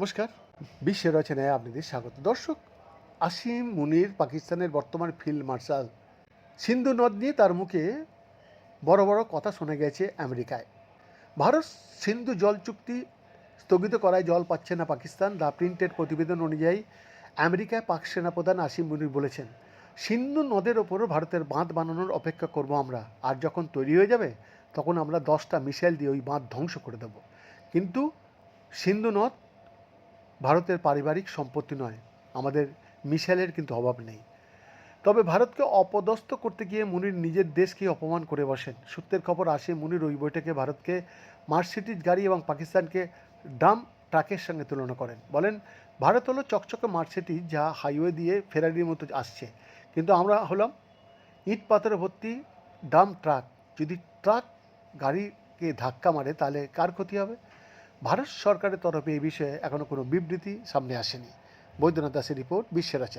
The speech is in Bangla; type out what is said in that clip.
নমস্কার। বিশ্বের রচনায় আপনাদের স্বাগত। দর্শক, আসিম মুনির পাকিস্তানের বর্তমান ফিল্ড মার্শাল সিন্ধু নদ নিয়ে তার মুখে বড় বড় কথা শোনা গেছে আমেরিকায়। ভারত সিন্ধু জল চুক্তি স্থগিত করায় জল পাচ্ছে না পাকিস্তান। দ্য প্রিন্টেড প্রতিবেদন অনুযায়ী আমেরিকায় পাক সেনাপ্রধান আসিম মুনির বলেছেন, সিন্ধু নদের ওপরও ভারতের বাঁধ বানানোর অপেক্ষা করব আমরা। আর যখন তৈরি হয়ে যাবে, তখন আমরা দশটা মিসাইল দিয়ে ওই বাঁধ ধ্বংস করে দেব। কিন্তু সিন্ধু নদ ভারতের পারিবারিক সম্পত্তি নয়, আমাদের মিসাইলের কিন্তু অভাব নেই। তবে ভারতকে অপদস্থ করতে গিয়ে মুনির নিজের দেশকে অপমান করে বসেন। সূত্রের খবর, আসে মুনির ওই বৈঠকে ভারতকে মার্সিডিজ গাড়ি এবং পাকিস্তানকে ডাম ট্রাকের সঙ্গে তুলনা করেন। বলেন, ভারত হলো চকচকে মার্সিডিজ যা হাইওয়ে দিয়ে ফেরারির মতো আসছে। কিন্তু আমরা হলাম ইট পাথরে ভর্তি ডাম ট্রাক। যদি ট্রাক গাড়িকে ধাক্কা মারে, তাহলে কার ক্ষতি হবে? ভারত সরকারের তরফে এই বিষয়ে এখনও কোনো বিবৃতি সামনে আসেনি। বৈদ্যনাথ দাসের রিপোর্ট বিশ্বের